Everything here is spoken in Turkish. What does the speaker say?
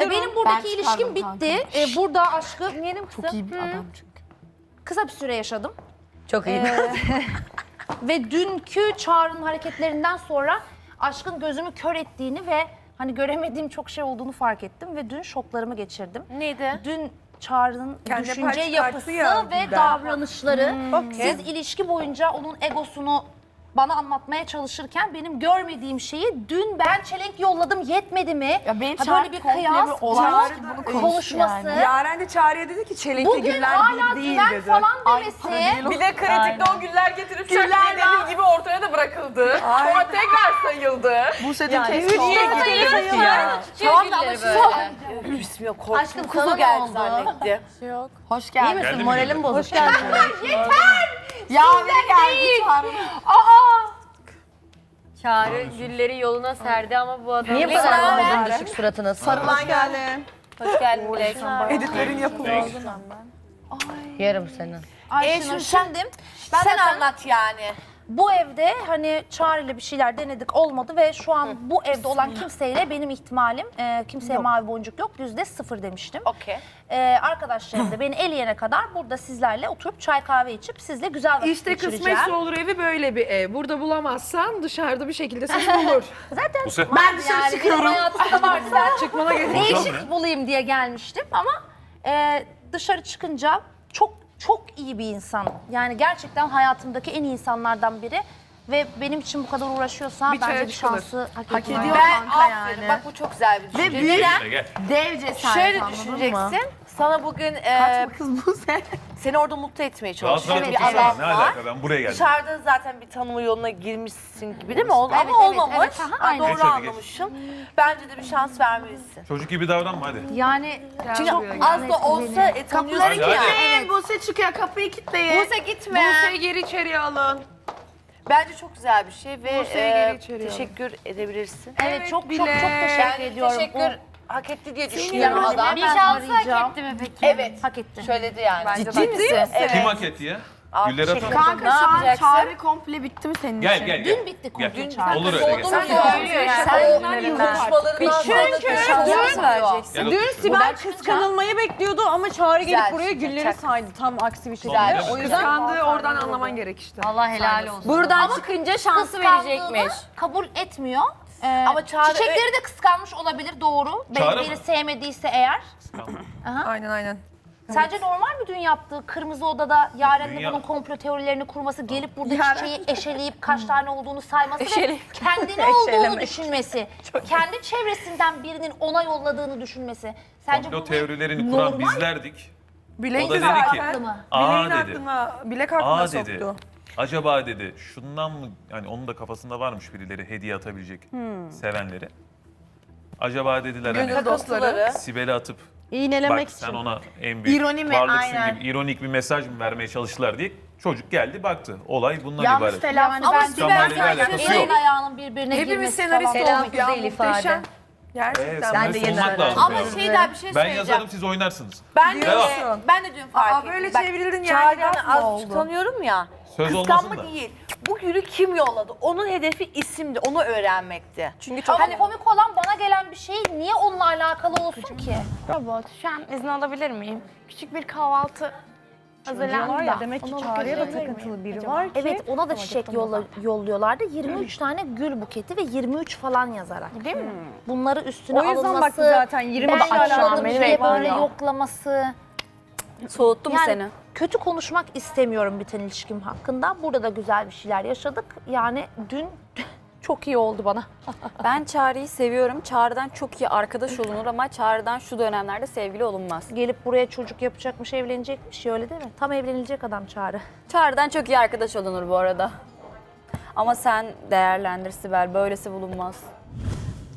E, benim buradaki Ben ilişkim bitti. E, burada aşkı yerim kızım. Çok iyi bir adam çünkü. Kısa bir süre yaşadım. Çok iyi. Ee, ve dünkü Çağrı'nın hareketlerinden sonra aşkın gözümü kör ettiğini ve hani göremediğim çok şey olduğunu fark ettim ve dün şoklarımı geçirdim. Neydi? Dün Çağrı'nın Kendi düşünce yapısı ya ve Gülden. davranışları siz ilişki boyunca onun egosunu bana anlatmaya çalışırken benim görmediğim şeyi dün ben çelenk yolladım yetmedi mi? Ya benim Ha, böyle bir kıyas, olay bunu konuşması. yani. Yaren de Çağrı'ya dedi ki çelenkli Bugün güller hala değil güven dedi. falan demesi. Bir de kritikte o güller getirip Güller çakmayı daha- dediği gibi ortaya da bırakıldı. Sonra tekrar sayıldı. Bu senin Yani kesin niye gidiyorsun ya. Tamam da ama şu Bismillah korktum. Aşkım, kuzu geldi zannetti. Hoş geldin. İyi misin? Moralim bozuk. Hoş geldin. Ya beni geldi Çağrı. Aa! Çağrı gülleri yoluna serdi ama bu adam... Niye bu kadar anladın düşük suratınız? Sarılan geldi. Hoş geldin Dilek. Editlerin yapıldı. Yerim seni. Ayşenur şimdi ben Sen anlat yani. Bu evde hani Çağrı ile bir şeyler denedik olmadı ve şu an bu evde olan kimseyle benim ihtimalim e, kimseye mavi boncuk yok yüzde sıfır demiştim. Okey. E, arkadaşlarım da beni eleyene kadar burada sizlerle oturup çay kahve içip sizle güzel vakit İşte geçireceğim. kısmetse olur evi böyle bir ev. Burada bulamazsan dışarıda bir şekilde seni bulur. Zaten Buse. ben dışarı çıkıyorum. Benim hayatımda vardı. Çıkmana gerek Değişik bulayım diye gelmiştim ama e, dışarı çıkınca çok iyi bir insan. Yani gerçekten hayatımdaki en iyi insanlardan biri. Ve benim için bu kadar uğraşıyorsa Bir bence bir çıkılır. şansı hak, Hak ediyor. ediyor Ben kanka aferin. yani. Bak bu çok güzel bir düşünce. Ve büyük gel. dev cesaret Şöyle anladın mı? düşüneceksin. Sana bugün e, Kaçma kız bu sen. seni orada mutlu etmeye Rahat çalışıyor rahat bir otursana. adam Ne var. alaka ben buraya geldim. Dışarıda zaten bir tanıma yoluna girmişsin gibi değil mi? Ol- Evet, Ama evet, olmamış. evet, aha, Ha, aynen. doğru Geç hadi, geç. anlamışım. Bence de bir şans vermelisin. Çocuk gibi davranma hadi. Yani Çünkü az da olsa e, tanıyorsun Hadi, ya. Evet. Buse çıkıyor kapıyı kilitleyin. Buse gitme. Buse'yi geri içeriye alın. Bence çok güzel bir şey ve e, teşekkür edebilirsin. evet, Evet, çok çok bile. çok teşekkür ediyorum. teşekkür hak etti diye düşünüyorum Yani adam. bir şansı hak etti mi peki? Evet. Hak etti. Söyledi yani. Ciddi misin? Evet. Kim hak etti ya? Teşekkür atalım. Kanka Ne şu an yapacaksın? Çağrı komple bitti mi senin Gel için? gel gel. Dün bitti Gel. komple Çağrı. Olur öyle gel. Sen söylüyor yani. Sen konuşmalarından. Gel Dün otur. Sibel kıskanılmayı bekliyordu ama Çağrı gelip buraya gülleri saydı tam aksi bir şekilde. Güzel. O yüzden Kıskandığı oradan anlaman gerek işte. Allah helal olsun. Buradan çıkınca şansı verecekmiş. Kabul etmiyor. Ee, Ama Çağrı- çiçekleri de kıskanmış olabilir doğru. Çağrı beni mı? sevmediyse eğer. Aynen aynen. Sence normal mi dün yaptığı Kırmızı Odada Yaren'le Dünya- bunun komplo teorilerini kurması, gelip burada Yaren- çiçeği eşeleyip kaç tane olduğunu sayması ve kendini olduğunu düşünmesi, kendi çevresinden birinin ona yolladığını düşünmesi. Sence Komplo bu teorilerini kuran normal bizlerdik. Bilek O da de dedi ki, zaten. mı? Aa Bileğin dedi. aklına, bilek aklına Aa soktu. Acaba dedi şundan mı yani onun da kafasında varmış birileri hediye atabilecek sevenleri. Acaba dediler Gönül hani dostları. Sibel'i atıp iğnelemek bak için. sen ona en büyük İroni mi? varlıksın Aynen. gibi ironik bir mesaj mı vermeye çalıştılar diye çocuk geldi baktı. Olay bundan Yanlış ibaret. telaffuz. Ama Ben Sibel- Sibel Sibel'le alakası elin yok. ayağının birbirine Hepimiz girmesi senarist falan. olduk ya değil ifade. Gerçekten. Sen de olmak lazım. Ama şey daha bir şey Ben söyleyeceğim. yazarım siz oynarsınız. Ben de, Devam. ben de dün fark Aa, ettim. böyle Bak, çevrildin yani, mı az oldu? tanıyorum ya. Söz Kıskanma olmasın da. değil. Bu gülü kim yolladı? Onun hedefi isimdi. Onu öğrenmekti. Çünkü çok hani komik olan bana gelen bir şey niye onunla alakalı olsun ki? Robot, şu an izin alabilir miyim? Küçük bir kahvaltı hazırlandı da. ya demek ki Ona Çağrı'ya da takıntılı biri acaba? var ki. Evet ona da çiçek yolla, yolluyorlardı. 23 tane gül buketi ve 23 falan yazarak. Değil mi? Bunları üstüne O yüzden alınması, baktı zaten 25 ben beni diye böyle bekliyor. yoklaması. Soğuttu mu Yani seni? kötü konuşmak istemiyorum biten ilişkim hakkında. Burada da güzel bir şeyler yaşadık. Yani dün çok iyi oldu bana. Ben Çağrı'yı seviyorum. Çağrı'dan çok iyi arkadaş olunur ama Çağrı'dan şu dönemlerde sevgili olunmaz. Gelip buraya çocuk yapacakmış, evlenecekmiş öyle değil mi? Tam evlenilecek adam Çağrı. Çağrı'dan çok iyi arkadaş olunur bu arada. Ama sen değerlendir Sibel. Böylesi bulunmaz.